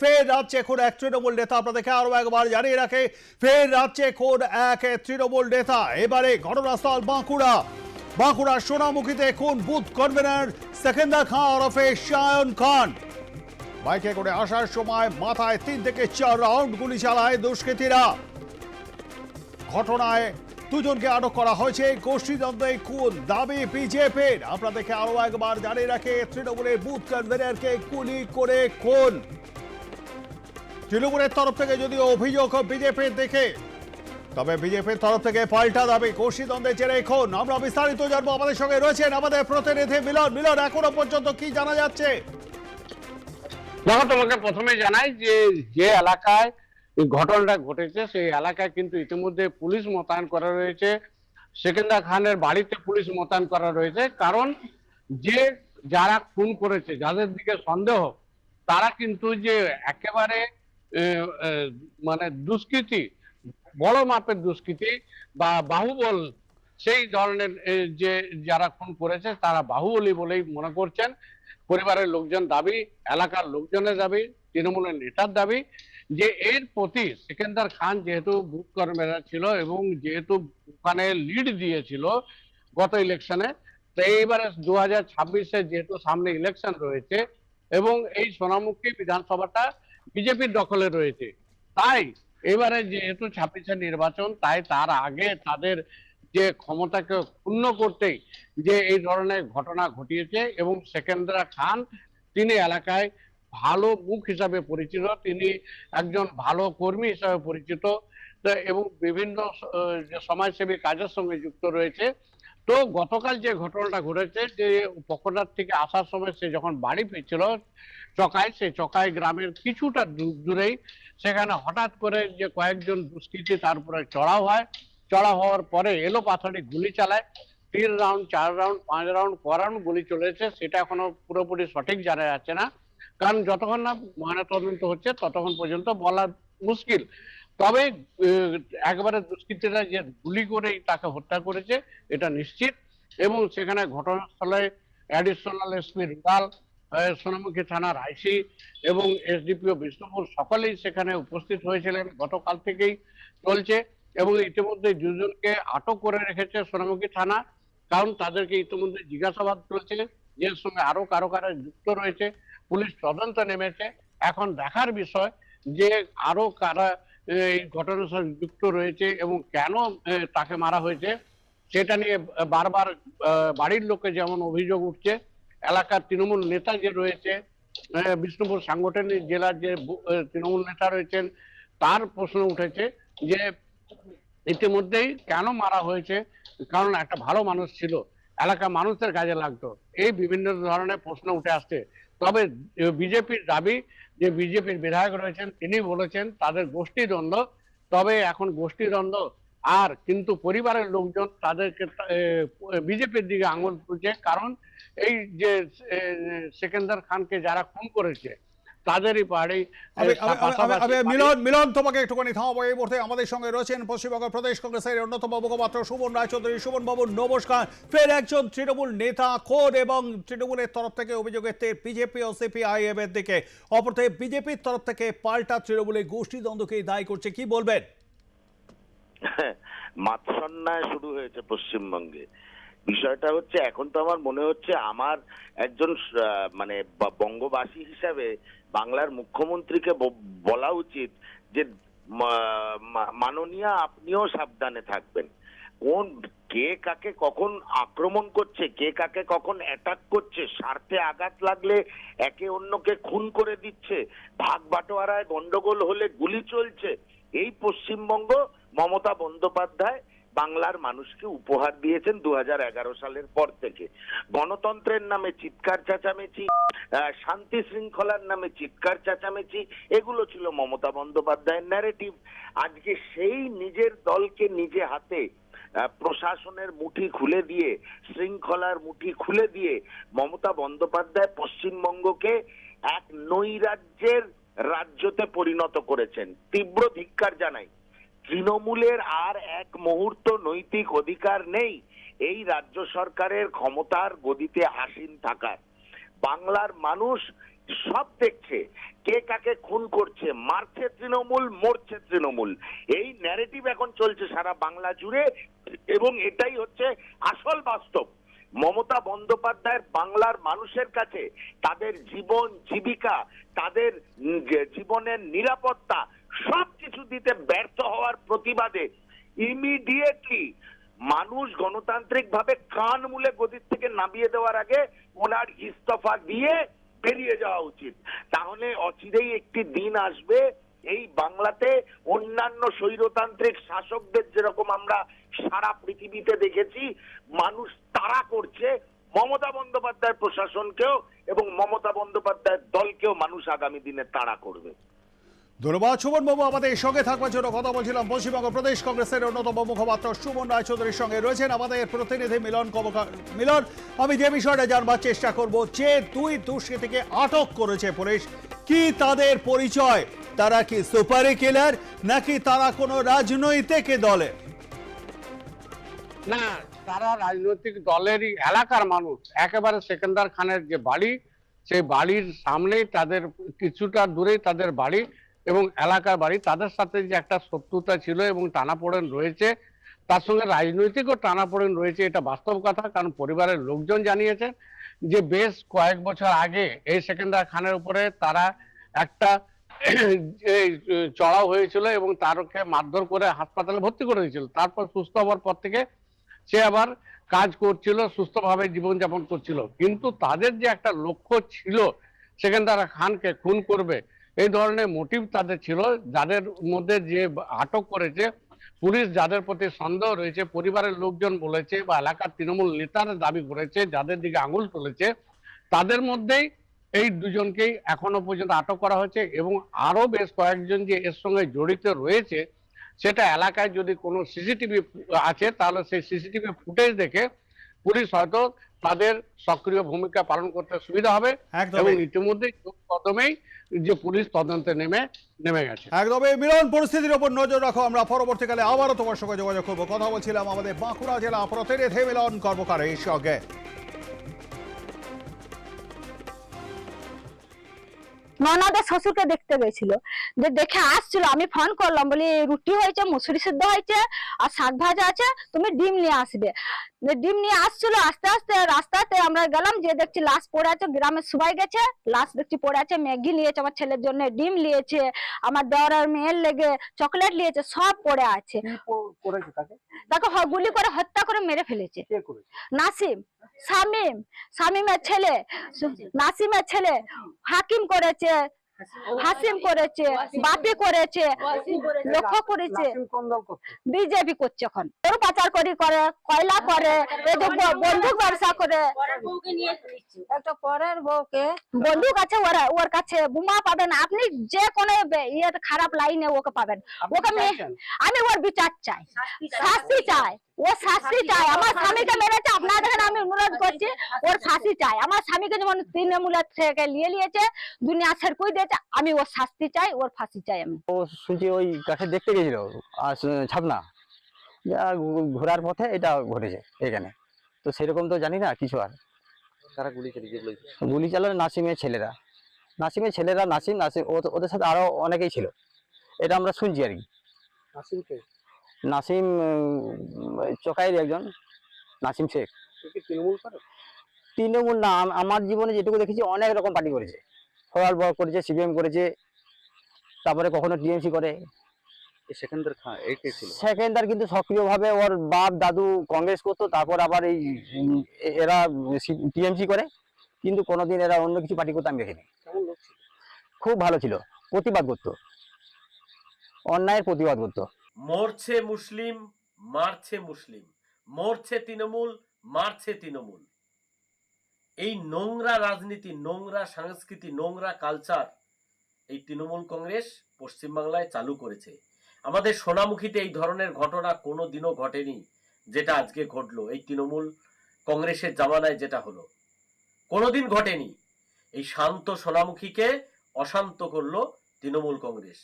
ফের রাজ্যে খুন এক তৃণমূল নেতা আপনাদেরকে আরও একবার জানিয়ে রাখে, ফের রাজ্যে খুন এক তৃণমূল নেতা। এবারে ঘটনাস্থল বাঁকুড়া। বাঁকুড়ার সোনামুখীতে খুন বুথ কনভেনার সেকেন্দার খান ওরফে শায়ন খান। বাইকে করে আসার সময় মাথায় তিন থেকে চার রাউন্ড গুলি চালায় দুষ্কৃতীরা। ঘটনায় দুজনকে আটক করা হয়েছে গোষ্ঠীদ্বন্দ্বে খুন দাবি বিজেপির? আপনাদেরকে আরও একবার জানিয়ে রাখে, তৃণমূলের বুথ কনভেনারকে গুলি করে খুন তৃণমূলের তরফ থেকে যদিও অভিযোগ বিজেপির দিকে, তবে বিজেপির তরফ থেকে পাল্টা দাবি গোষ্ঠীদ্বন্দ্বের জেরে খুন। আমরা বিস্তারিত জানব আমাদের সঙ্গে রয়েছেন আমাদের প্রতিনিধি মিলন। মিলন, এখনও পর্যন্ত কি জানা যাচ্ছে? দেখো, তোমাকে প্রথমে জানাই যে যে এলাকায় ঘটনাটা ঘটেছে, সেই এলাকায় কিন্তু ইতিমধ্যে পুলিশ মোতায়েন করা রয়েছে। সেকেন্দার খানের বাড়িতে পুলিশ মোতায়েন করা রয়েছে। কারণ যে যারা খুন করেছে, যাদের দিকে সন্দেহ, তারা কিন্তু যে একেবারে মানে দুষ্কৃতি, বড় মাপের দুষ্কৃতি বা বাহুবল, সেই ধরনের যে যারা খুন করেছে তারা বাহুবলী বলেই মনে করছেন। পরিবারের লোকজন দাবি, এলাকার লোকজনের দাবি, তৃণমূলের নেতার দাবি যে এর প্রতি সেকেন্দার খান যেহেতু বুথ কর্মীরা ছিল এবং যেহেতু ওখানে লিড দিয়েছিল গত ইলেকশনে তো এইবারে দু হাজার যেহেতু সামনে ইলেকশন রয়েছে এবং এই সোনামুখী বিধানসভাটা বিজেপির দখলে রয়েছে। তাই এবারে যেহেতু ছাব্বিশে নির্বাচন, তাই তার আগে তাদের যে ক্ষমতাকে ক্ষুণ্ণ করতে যে এই ধরনের ঘটনা ঘটিয়েছে এবং সেকেন্দ্রা খান, তিনি এলাকায় ভালো মুখ হিসাবে পরিচিত, তিনি একজন ভালো কর্মী হিসাবে পরিচিত এবং বিভিন্ন সমাজসেবী কাজের সঙ্গে যুক্ত রয়েছে। তো গতকাল যে ঘটনাটা ঘটেছে, যে পকোটার থেকে আসার সময় সে যখন বাড়ি ফিরছিল চকায় সেই চকায় গ্রামের কিছুটা দূরেই। সেখানে হঠাৎ করে যে কয়েকজন দুষ্কৃতী তার উপরে চড়াও হয়। চড়া হওয়ার পরে এলো পাথরে গুলি চালায়। তিন রাউন্ড, চার রাউন্ড, পাঁচ রাউন্ড, ক রাউন্ড গুলি চলেছে। সেটা এখনও পুরোপুরি সঠিক জানা যাচ্ছে না। কারণ যতক্ষণ না ময়নাতদন্ত হচ্ছে, ততক্ষণ পর্যন্ত বলা মুশকিল। তবে একবারে দুষ্কৃতীরা যে গুলি করেই তাকে হত্যা করেছে, এটা নিশ্চিত। এবং সেখানে ঘটনাস্থলে অ্যাডিশনাল এসপি রুরাল সোনামুখী থানার আইসি এবং এসডিপিও বিষ্ণুপুর সকলেই সেখানে উপস্থিত হয়েছিলেন। গতকাল থেকেই চলছে এবং ইতিমধ্যে দুজনকে আটক করে রেখেছে সোনামুখী থানা। কারণ তাদেরকে ইতিমধ্যে জিজ্ঞাসাবাদ চলছে যে সঙ্গে আরও কারও কারও যুক্ত রয়েছে, পুলিশ তদন্ত নেমেছে। এখন দেখার বিষয় যে আরও কারা এই ঘটনার সঙ্গে যুক্ত রয়েছে এবং কেন তাকে মারা হয়েছে, সেটা নিয়ে বারবার বাড়ির লোকে যেমন অভিযোগ উঠছে এলাকার তৃণমূল নেতা যে রয়েছে বিষ্ণুপুর সাংগঠনিক জেলার যে তৃণমূল নেতা রয়েছেন, তার প্রশ্ন উঠেছে যে ইতিমধ্যেই কেন মারা হয়েছে? কারণ একটা ভালো মানুষ ছিল, এলাকার মানুষের কাজে লাগতো। এই বিভিন্ন ধরনের প্রশ্ন উঠে আসছে। তবে বিজেপির দাবি যে বিজেপির বিধায়ক রয়েছেন, তিনি বলেছেন তাদের গোষ্ঠী দ্বন্দ্ব তবে এখন গোষ্ঠী দ্বন্দ্ব আর কিন্তু পরিবারের লোকজন তাদেরকে বিজেপির দিকে আঙুল তুলছে। কারণ এই যে সেকেন্দার খানকে যারা খুন করেছে তাদেরই বাড়ি এ, আমি- আমি- আমি- পাশাপাশি মিলন মিলন তোমাকে একটুখানি থামাবো। এই মুহূর্তে আমাদের সঙ্গে রয়েছেন পশ্চিমবঙ্গ প্রদেশ কংগ্রেসের অন্যতম মুখপাত্র সুমন রায়চৌধুরী। সুমন বাবু নমস্কার। ফের একজন তৃণমূল নেতা খোদ এবং তৃণমূলের তরফ থেকে অভিযোগের বিজেপি ও সিপিআইএম এর দিকে। অপরতে বিজেপির তরফ থেকে পাল্টা তৃণমূলের গোষ্ঠী দ্বন্দ্বকে দায়ী করছে। কি বলবেন? মাৎসন্যায় শুরু হয়েছে পশ্চিমবঙ্গে। বিষয়টা হচ্ছে, এখন তো আমার মনে হচ্ছে আমার একজন মানে বঙ্গবাসী হিসাবে বাংলার মুখ্যমন্ত্রীকে বলা উচিত যে মাননীয়া আপনিও সাবধানে থাকবেন। কোন, কে কাকে কখন আক্রমণ করছে, কে কাকে কখন অ্যাটাক করছে, স্বার্থে আঘাত লাগলে একে অন্যকে খুন করে দিচ্ছে, ভাগ বাটোয়ারায় গন্ডগোল হলে গুলি চলছে, এই পশ্চিমবঙ্গ মমতা বন্দ্যোপাধ্যায় বাংলার মানুষকে উপহার দিয়েছেন দু হাজার এগারো সালের পর থেকে। গণতন্ত্রের নামে চিৎকার চেঁচামেচি শান্তি শৃঙ্খলার নামে চিৎকার চেঁচামেচি, এগুলো ছিল মমতা বন্দ্যোপাধ্যায়ের ন্যারেটিভ আজকে সেই নিজের দলকে নিজে হাতে প্রশাসনের মুঠি খুলে দিয়ে, শৃঙ্খলার মুঠি খুলে দিয়ে মমতা বন্দ্যোপাধ্যায় পশ্চিমবঙ্গকে এক নৈরাজ্যের রাজ্যতে পরিণত করেছেন। তীব্র ধিক্কার জানাই। তৃণমূলের আর এক মুহূর্ত নৈতিক অধিকার নেই এই রাজ্য সরকারের ক্ষমতার গদিতে আসীন থাকার। বাংলার মানুষ সব দেখছে, কে কাকে খুন করছে, মারছে তৃণমূল, মরছে তৃণমূল। এই ন্যারেটিভ এখন চলছে সারা বাংলা জুড়ে এবং এটাই হচ্ছে আসল বাস্তব। মমতা বন্দ্যোপাধ্যায়ের বাংলার মানুষের কাছে তাদের জীবন জীবিকা, তাদের জীবনের নিরাপত্তা সবকিছু দিতে ব্যর্থ হওয়ার প্রতিবাদে ইমিডিয়েটলি মানুষ গণতান্ত্রিক ভাবে কান মুলে গদির থেকে নামিয়ে দেওয়ার আগে ওনার ইস্তফা দিয়ে বেরিয়ে যাওয়া উচিত। তাহলে অচিরেই একটি দিন আসবে, এই বাংলাতে অন্যান্য স্বৈরতান্ত্রিক শাসকদের যেরকম আমরা সারা পৃথিবীতে দেখেছি, মানুষ তাড়া করছে মমতা বন্দ্যোপাধ্যায় প্রশাসনকেও এবং মমতা বন্দ্যোপাধ্যায়ের দলকেও মানুষ আগামী দিনে তাড়া করবে। ধন্যবাদ, সুমন বাবু। আমাদের সঙ্গে থাকবার জন্য কথা বলছিলাম পশ্চিমবঙ্গ প্রদেশ কংগ্রেসের অন্যতম মুখপাত্র সুমন রায়চৌধুরীর সঙ্গে রয়েছেন আমাদের প্রতিনিধি মিলন মিলন, আমি যে বিষয়টা জানবার চেষ্টা করব, যে দুই দুষ্কৃতীকে আটক করেছে পুলিশ, কি তাদের পরিচয়? তারা কি সুপারি কিলার, নাকি তারা কোনো রাজনৈতিক দলে? না, তারা রাজনৈতিক দলেরই এলাকার মানুষ। একেবারে সেকেন্দার খানের যে বাড়ি, সেই বাড়ির সামনেই তাদের কিছুটা দূরেই তাদের বাড়ি। এবং এলাকার বাড়ি, তাদের সাথে যে একটা শত্রুতা ছিল এবং টানাপোড়েন রয়েছে, তার সঙ্গে রাজনৈতিকও টানাপোড়েন রয়েছে, এটা বাস্তব কথা, কারণ পরিবারের লোকজন জানিয়েছে যে বেশ কয়েক বছর আগে এই সেকেন্দার খানের উপরে তারা একটা চড়াও হয়েছিল এবং তারকে মারধর করে হাসপাতালে ভর্তি করে দিয়েছিল। তারপর সুস্থ হওয়ার পর থেকে সে আবার কাজ করছিল, সুস্থভাবে জীবনযাপন করছিল। কিন্তু তাদের যে একটা লক্ষ্য ছিল সেখানে তারা খানকে খুন করবে এই ধরনের মোটিভ তাদের ছিল, যাদের মধ্যে যে আটক করেছে, পুলিশ যাদের প্রতি সন্দেহ রয়েছে, পরিবারের লোকজন বলেছে বা এলাকার তৃণমূল নেতারা দাবি করেছে, যাদের দিকে আঙুল তুলেছে, তাদের মধ্যেই এই দুজনকেই এখনও পর্যন্ত আটক করা হয়েছে এবং আরও বেশ কয়েকজন যে এর সঙ্গে জড়িত রয়েছে, সেটা এলাকায় যদি কোনো সিসিটিভি আছে, তাহলে সেই সিসিটিভি ফুটেজ দেখে পুলিশ হয়তো তাদের সক্রিয় ভূমিকা পালন করতে সুবিধা হবে। এবং ইতিমধ্যে কদমেই যে পুলিশ তদন্তে নেমে নেমে গেছে। একদমই মিলন পরিস্থিতির উপর নজর রাখো। আমরা পরবর্তীকালে আবারও তোমার সঙ্গে যোগাযোগ করব। কথা বলছিলাম আমাদের বাঁকুড়া জেলা প্রতিনিধি মিলন কর্মকারের সঙ্গে। ননদের শ্বশুরকে দেখতে গেছিল। যে দেখে আসছিল আমি ফোন করলাম। বলি রুটি হয়েছে মুসুরি সিদ্ধ হয়েছে আর শাক ভাজা আছে তুমি ডিম নিয়ে আসবে। ডিম নিয়ে আসছিল আস্তে আস্তে রাস্তাতে আমরা গেলাম যে দেখছি লাশ পড়ে আছে গ্রামে সবাই গেছে। লাশ দেখছি পড়ে আছে ম্যাগি নিয়েছে আমার ছেলের জন্য ডিম নিয়েছে আমার দেওয়ার মেয়ের লেগে চকলেট নিয়েছে সব পড়ে আছে। তাকে? গুলি করে হত্যা করে মেরে ফেলেছে। নাসিম শামিম শামিমের ছেলে নাসিমের ছেলে হাকিম করেছে হাসিম করেছে বাপি করেছে লক্ষ্য করেছে? বিজেপি করছে এখন। ওর পাচার করি করে কয়লা করে বন্দুক ব্যবসা করে। একটা পরের বউকে বন্দুক আছে ওর ওর কাছে বোমা পাবেন আপনি যে কোনো ইয়ে খারাপ লাইনে ওকে পাবেন। ওকে আমি ওর বিচার চাই। শাস্তি চাই। ও শাস্তি চাই আমার স্বামীকে মেরেছে আপনাদের আমি অনুরোধ করছি ওর শাস্তি চাই আমার স্বামীকে যেমন তৃণমূলের থেকে নিয়ে নিয়েছে দুনিয়া ছেড়কুই দিয়েছে আমি ওর শাস্তি চাই ওর ফাঁসি চাই আমি। ও শুনছি ওই কাছে দেখতে গেছিল আর ছাপনা। ঘোরার পথে এটা ঘটেছে এখানে। তো সেরকম তো জানি না কিছু আর। কারা গুলি চালিয়েছে বলে গুলি চালানো নাসিমের ছেলেরা। নাসিমের ছেলেরা নাসিম নাসিম ও- ওদের সাথে আরও অনেকেই ছিল। এটা আমরা শুনছি আর কি। নাসিমকে? নাসিম চকাইয়ের একজন নাসিম শেখ। তৃণমূল তৃণমূল না আমার জীবনে যেটুকু দেখেছি অনেক রকম পার্টি করেছে। ফরাল বল করেছে সিপিএম করেছে তারপরে কখনো টিএমসি করে। সেকেন্দার খান এই ছিল? সেকেন্ডার কিন্তু সক্রিয়ভাবে ওর বাপ দাদু কংগ্রেস করতো তারপর আবার এই এরা টিএমসি করে। কিন্তু কোনোদিন এরা অন্য কিছু পার্টি করতে আমি দেখিনি। খুব ভালো ছিল প্রতিবাদ করতো। অন্যায়ের প্রতিবাদ করতো। মরছে মুসলিম, মারছে মুসলিম। মরছে তৃণমূল, মারছে তৃণমূল। এই নোংরা রাজনীতি, নোংরা সংস্কৃতি, নোংরা কালচার এই তৃণমূল কংগ্রেস পশ্চিমবাংলায় চালু করেছে। আমাদের সোনামুখীতে এই ধরনের ঘটনা কোনো দিনও ঘটেনি, যেটা আজকে ঘটলো। এই তৃণমূল কংগ্রেসের জামানায় যেটা হলো। কোনোদিন ঘটেনি। এই শান্ত সোনামুখীকে অশান্ত করল তৃণমূল কংগ্রেস।